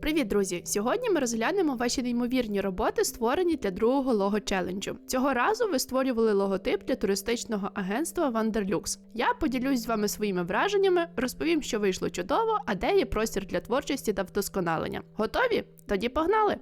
Привіт, друзі! Сьогодні ми розглянемо ваші неймовірні роботи, створені для другого лого челенджу. Цього разу ви створювали логотип для туристичного агентства Wanderlux. Я поділюсь з вами своїми враженнями, розповім, що вийшло чудово, а де є простір для творчості та вдосконалення. Готові? Тоді погнали!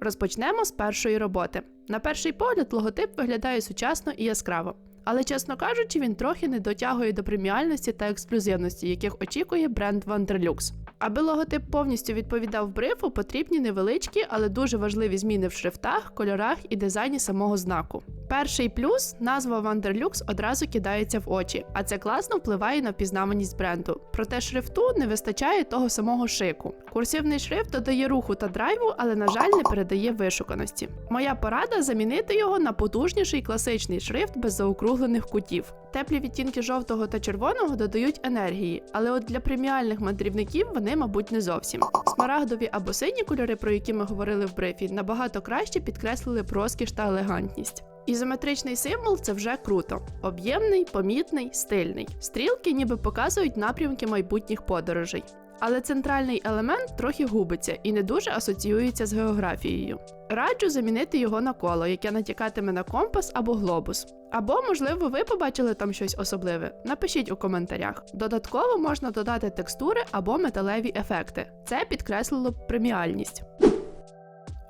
Розпочнемо з першої роботи. На перший погляд, логотип виглядає сучасно і яскраво. Але, чесно кажучи, він трохи не дотягує до преміальності та ексклюзивності, яких очікує бренд Wanderlux. Аби логотип повністю відповідав брифу, потрібні невеличкі, але дуже важливі зміни в шрифтах, кольорах і дизайні самого знаку. Перший плюс назва Wanderlux одразу кидається в очі, а це класно впливає на впізнаваність бренду. Проте шрифту не вистачає того самого шику. Курсивний шрифт додає руху та драйву, але, на жаль, не передає вишуканості. Моя порада замінити його на потужніший класичний шрифт без заокруглених кутів. Теплі відтінки жовтого та червоного додають енергії, але от для преміальних мандрівників вони, мабуть, не зовсім. Смарагдові або сині кольори, про які ми говорили в брифі, набагато краще підкреслили проскіш та елегантність. Ізометричний символ це вже круто. Об'ємний, помітний, стильний. Стрілки ніби показують напрямки майбутніх подорожей. Але центральний елемент трохи губиться і не дуже асоціюється з географією. Раджу замінити його на коло, яке натякатиме на компас або глобус. Або, можливо, ви побачили там щось особливе. Напишіть у коментарях. Додатково можна додати текстури або металеві ефекти. Це підкреслило преміальність.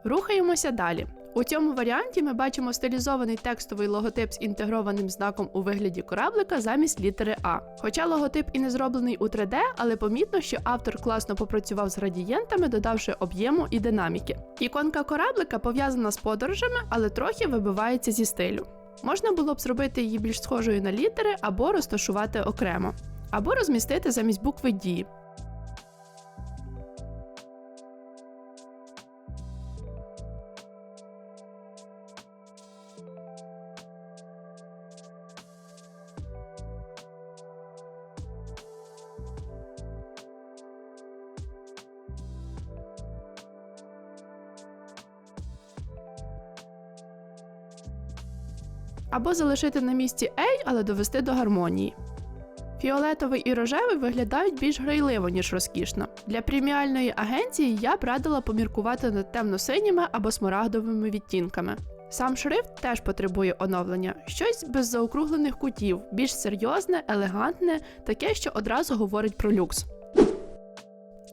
Рухаємося далі. У цьому варіанті ми бачимо стилізований текстовий логотип з інтегрованим знаком у вигляді кораблика замість літери А. Хоча логотип і не зроблений у 3D, але помітно, що автор класно попрацював з градієнтами, додавши об'єму і динаміки. Іконка кораблика пов'язана з подорожами, але трохи вибивається зі стилю. Можна було б зробити її більш схожою на літери або розташувати окремо, або розмістити замість букви D. або залишити на місці A, але довести до гармонії. Фіолетовий і рожевий виглядають більш грайливо, ніж розкішно. Для преміальної агенції я б радила поміркувати над темно-синіми або смарагдовими відтінками. Сам шрифт теж потребує оновлення, щось без заокруглених кутів, більш серйозне, елегантне, таке, що одразу говорить про люкс.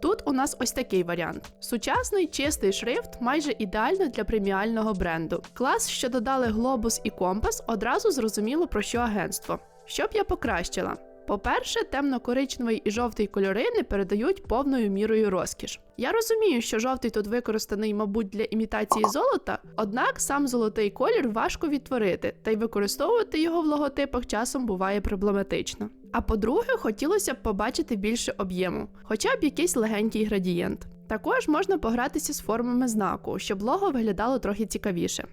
Тут у нас ось такий варіант: сучасний чистий шрифт, майже ідеально для преміального бренду. Клас, що додали глобус і компас, одразу зрозуміло про що агентство. Що б я покращила? По-перше, темно-коричневий і жовтий кольори не передають повною мірою розкіш. Я розумію, що жовтий тут використаний, мабуть, для імітації золота, однак сам золотий колір важко відтворити, та й використовувати його в логотипах часом буває проблематично. А по-друге, хотілося б побачити більше об'єму, хоча б якийсь легенький градієнт. Також можна погратися з формами знаку, щоб лого виглядало трохи цікавіше.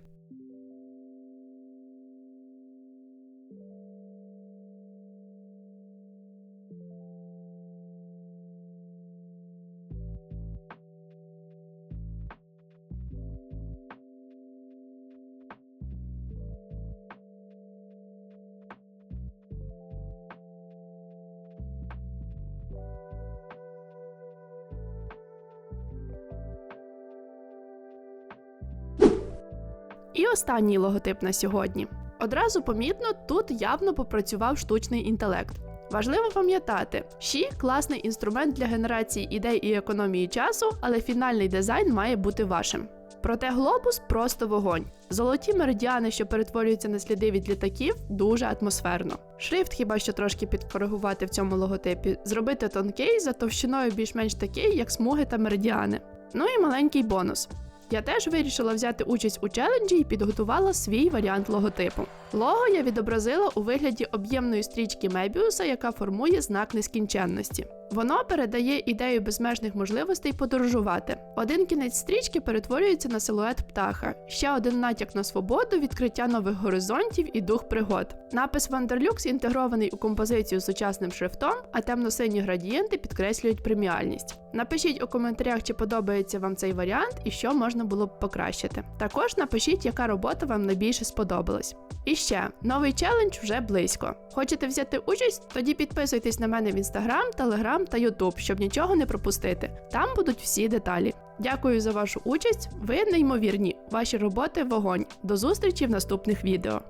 І останній логотип на сьогодні. Одразу помітно, тут явно попрацював штучний інтелект. Важливо пам'ятати, Ші класний інструмент для генерації ідей і економії часу, але фінальний дизайн має бути вашим. Проте глобус просто вогонь. Золоті меридіани, що перетворюються на сліди від літаків, дуже атмосферно. Шрифт хіба що трошки підкоригувати в цьому логотипі, зробити тонкий за товщиною більш-менш такий, як смуги та меридіани. Ну і маленький бонус. Я теж вирішила взяти участь у челенджі і підготувала свій варіант логотипу. Лого я відобразила у вигляді об'ємної стрічки Мебіуса, яка формує знак нескінченності. Воно передає ідею безмежних можливостей подорожувати. Один кінець стрічки перетворюється на силует птаха, ще один натяк на свободу, відкриття нових горизонтів і дух пригод. Напис Wanderlux інтегрований у композицію з сучасним шрифтом, а темно-сині градієнти підкреслюють преміальність. Напишіть у коментарях, чи подобається вам цей варіант і що можна було б покращити. Також напишіть, яка робота вам найбільше сподобалась. І ще новий челендж вже близько. Хочете взяти участь? Тоді підписуйтесь на мене в інстаграм, телеграм та ютуб, щоб нічого не пропустити. Там будуть всі деталі. Дякую за вашу участь. Ви неймовірні. Ваші роботи вогонь. До зустрічі в наступних відео.